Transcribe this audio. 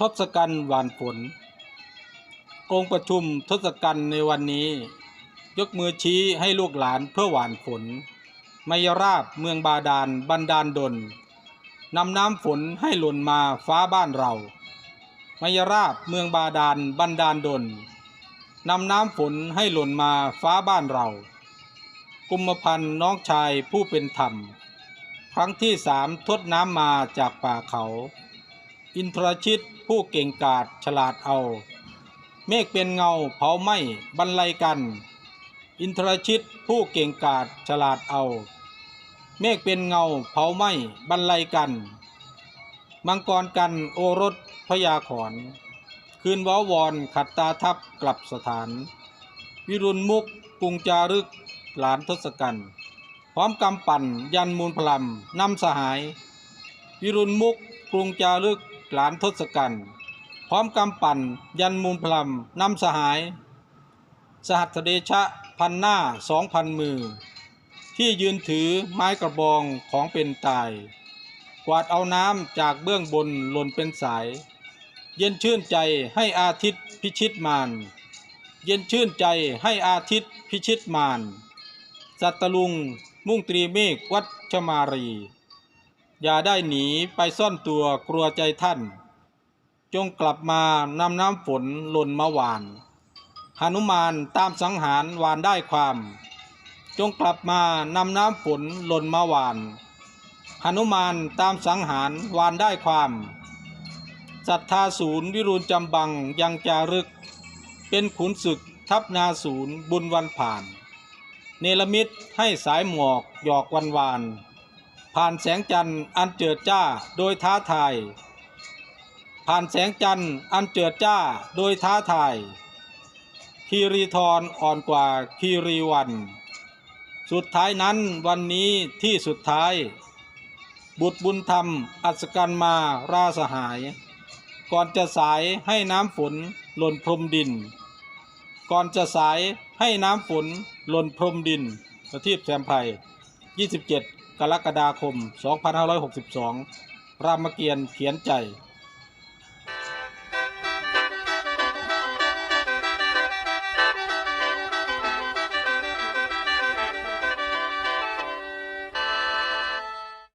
ทศกัณฐ์หวานผลองค์ประชุมทศกัณฐ์ในวันนี้ ยกมือชี้ให้ลูกหลานเพื่อหวานผลมยราบเมืองบาดาลบันดาลดลนำน้ำฝนให้หล่นมาฟ้าบ้านเรา มยราบเมืองบาดาลบันดาลดลนำน้ำฝนให้หล่นมาฟ้าบ้านเรา กุมพันธ์น้องชายผู้เป็นธรรม ครั้งที่สามทดน้ำมาจากป่าเขา อินทรชิตผู้เก่งกาจฉลาดเอา เมฆเป็นเงาเผาไหม้บรรลัยกัน อินทรชิตผู้เก่งกาจฉลาดเอา เมฆเป็นเงาเผาไหม้บรรลัยกัน มังกรกันโอรสพยาขอน คืนว้าวอนขัดตาทับกลับสถาน วิรุณมุกกรุงจารึกหลานทศกัณฐ์พร้อมกำปั่นยันมูลพลัมนำสหาย วิรุณมุกกรุงจารึก หลานทศกัณฐ์พร้อมกำปั่น ยันมูลพลัมนำสหาย สหัสเดชะพันหน้าสองพันมือ ที่ยืนถือไม้กระบองของเป็นตาย กวาดเอาน้ำจากเบื้องบนหล่นเป็นสาย เย็นชื่นใจให้อาทิตย์พิชิตมารเย็นชื่นใจให้อาทิตย์พิชิตมารสัตตลุงมุ่งตรีเมฆวัชมารี อย่าได้หนีไปซ่อนตัวกลัวใจท่าน จงกลับมานำน้ำฝนหล่นมาหวานหนุมานตามสังหารหวานได้ความ จงกลับมานำน้ำฝนหล่นมาหวานหนุมานตามสังหารหวานได้ความศรัทธาศูนย์วิรุณจำบังยังจารึก เป็นขุนศึกทัพนาศูนย์บุญวันผ่าน เนรมิตให้สายหมอกหยอกวันวาน ผ่านแสงจันทร์อันเจิดจ้าโดยท้าทาย ผ่านแสงจันทร์อันเจิดจ้าโดยท้าทายคีรีทรอ่อนกว่าคีรีวัน สุดท้ายนั้นวันนี้ที่สุดท้าย บุตรบุญธรรม อัศกันมาราสหาย ก่อนจะสายให้น้ำฝนหล่นพรมดิน ก่อนจะสายให้น้ำฝนหล่นพรมดินประทีปแซมไพร27 กรกฎาคม 2562 รามเกียรติ์เขียนใจ